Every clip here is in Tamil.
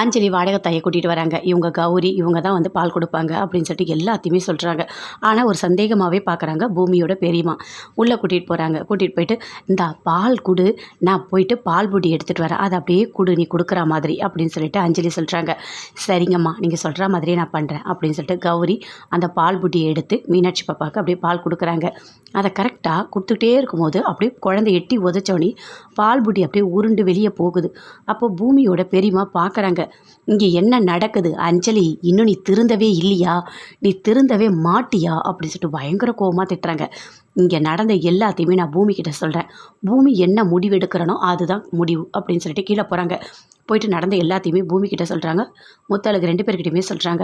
அஞ்சலி வாடகை தாயை கூட்டிகிட்டு வராங்க. இவங்க கௌரி இவங்க தான் வந்து பால் கொடுப்பாங்க அப்படின்னு சொல்லிட்டு எல்லாத்தையுமே சொல்கிறாங்க ஆனால் ஒரு சந்தேகமாகவே பார்க்குறாங்க பூமியோட பெரியம்மா. உள்ளே கூட்டிகிட்டு போகிறாங்க கூட்டிகிட்டு போயிட்டு இந்த பால் குடு. நான் போயிட்டு பால் புடி எடுத்துகிட்டு வரேன். அதை அப்படியே குடு. நீ கொடுக்குற மாதிரி. அப்படின்னு சொல்லிட்டு அஞ்சலி சொல்கிறாங்க சரிங்கம்மா. நீங்கள் சொல்கிற மாதிரியே நான் பண்ணுறேன் அப்படின்னு சொல்லிட்டு கௌரி அந்த பால் புட்டியை எடுத்து மீனாட்சி பாப்பாவுக்கு அப்படியே பால் கொடுக்குறாங்க. அதை கரெக்டாக கொடுத்துட்டே இருக்கும்போது அப்படியே குழந்தை எட்டி உதச்சோடனே பால் புட்டி அப்படியே உருண்டு வெளியே போகுது. அப்போ பூமியோட பெரியம்மா பார்க்குறாங்க இங்கே என்ன நடக்குது? அஞ்சலி இன்னும் நீ திருந்தவே இல்லையா? நீ திருந்தவே மாட்டியா? அப்படின்னு சொல்லிட்டு பயங்கர கோபமாக திட்டுறாங்க. இங்கே நடந்த எல்லாத்தையுமே நான் பூமி கிட்ட சொல்கிறேன் பூமி என்ன முடிவு எடுக்கிறனோ அதுதான் முடிவு அப்படின்னு சொல்லிட்டு கீழே போகிறாங்க போயிட்டு நடந்த எல்லாத்தையுமே பூமிக்கிட்ட சொல்கிறாங்க முத்தாளுக்கு ரெண்டு பேர்கிட்டையுமே சொல்கிறாங்க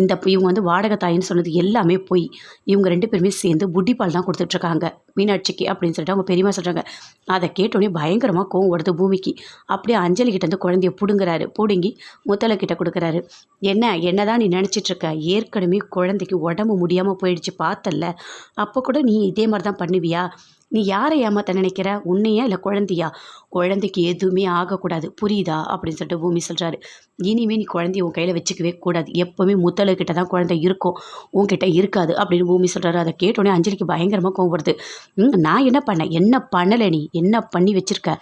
இந்த இவங்க வந்து வாடகை தாயின்னு சொன்னது எல்லாமே போய். இவங்க ரெண்டு பேருமே சேர்ந்து புட்டிப்பால் தான் கொடுத்துட்ருக்காங்க. மீனாட்சிக்கு அப்படின்னு சொல்லிட்டு அவங்க பெரியம்மா சொல்கிறாங்க அதை கேட்டோடனே பயங்கரமாக கோவம் வருது பூமிக்கு. அப்படியே அஞ்சலி கிட்ட குழந்தைய பிடுங்குறாரு. பிடுங்கி முத்தலைக்கிட்ட கொடுக்குறாரு. என்ன என்னதான் நீ நினச்சிட்ருக்க? ஏற்கனவே குழந்தைக்கு உடம்பு முடியாமல் போயிடுச்சு பார்த்தல்ல. அப்போ கூட நீ இதே மாதிரி தான் பண்ணுவியா? நீ யாரை ஏமாத்த நினைக்கிற? உன்னையா இல்லை குழந்தையா? குழந்தைக்கு எதுவுமே ஆகக்கூடாது. புரியுதா? அப்படின்னு சொல்லிட்டு பூமி சொல்கிறாரு இனிமேல் நீ குழந்தைய உன் கையில் வச்சுக்கவே கூடாது. எப்போவுமே முத்தலுக்கிட்ட தான் குழந்தை இருக்கும். உன்கிட்ட இருக்காது அப்படின்னு பூமி சொல்கிறாரு அதை கேட்டோடனே அஞ்சலிக்கு பயங்கரமாக கோவப்படுது ம், நான் என்ன பண்ணேன்? என்ன பண்ணலை நீ? என்ன பண்ணி வச்சுருக்க?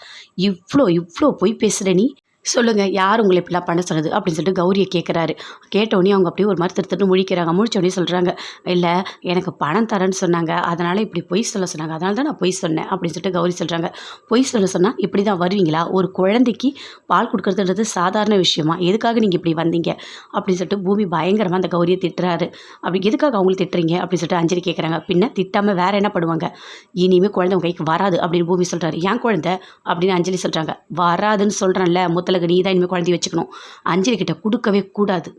இவ்வளோ இவ்வளோ பொய் பேசுகிற நீ? சொல்லுங்கள் யார் உங்களை இப்படிலாம் பண்ண சொன்னது அப்படின்னு சொல்லிட்டு கௌரியை கேட்குறாரு கேட்டோடனே அவங்க அப்படியே ஒரு மாதிரி திருத்தட்டு முழிக்கிறாங்க. முழிச்சோடனே சொல்கிறாங்க இல்லை எனக்கு பணம் தரேன்னு சொன்னாங்க. அதனால் இப்படி பொய் சொல்ல சொன்னாங்க. அதனால தான் நான் பொய் சொன்னேன். அப்படின்னு சொல்லிட்டு கௌரி சொல்கிறாங்க பொய் சொல்ல சொன்னால் இப்படி தான் வருவீங்களா? ஒரு குழந்தைக்கு பால் கொடுக்குறதுன்றது சாதாரண விஷயமா? எதுக்காக நீங்கள் இப்படி வந்தீங்க? அப்படின்னு சொல்லிட்டு பூமி பயங்கரமாக அந்த கௌரியை திட்டுறாரு. அப்படி எதுக்காக அவங்களை திட்டுறீங்க? அப்படின்னு சொல்லிட்டு அஞ்சலி கேட்குறாங்க பின்ன திட்டாமல் வேறு என்ன பண்ணுவாங்க? இனிமேல் குழந்தை உங்க கைக்கு வராது. அப்படின்னு பூமி சொல்கிறாரு ஏன் குழந்தை? அப்படின்னு அஞ்சலி சொல்கிறாங்க வராதுன்னு சொல்கிறேன்ல முத்தலகு நீ தான் இனிமேல் குழந்தைய வச்சுக்கணும் அஞ்சலி கிட்ட கொடுக்கவே கூடாது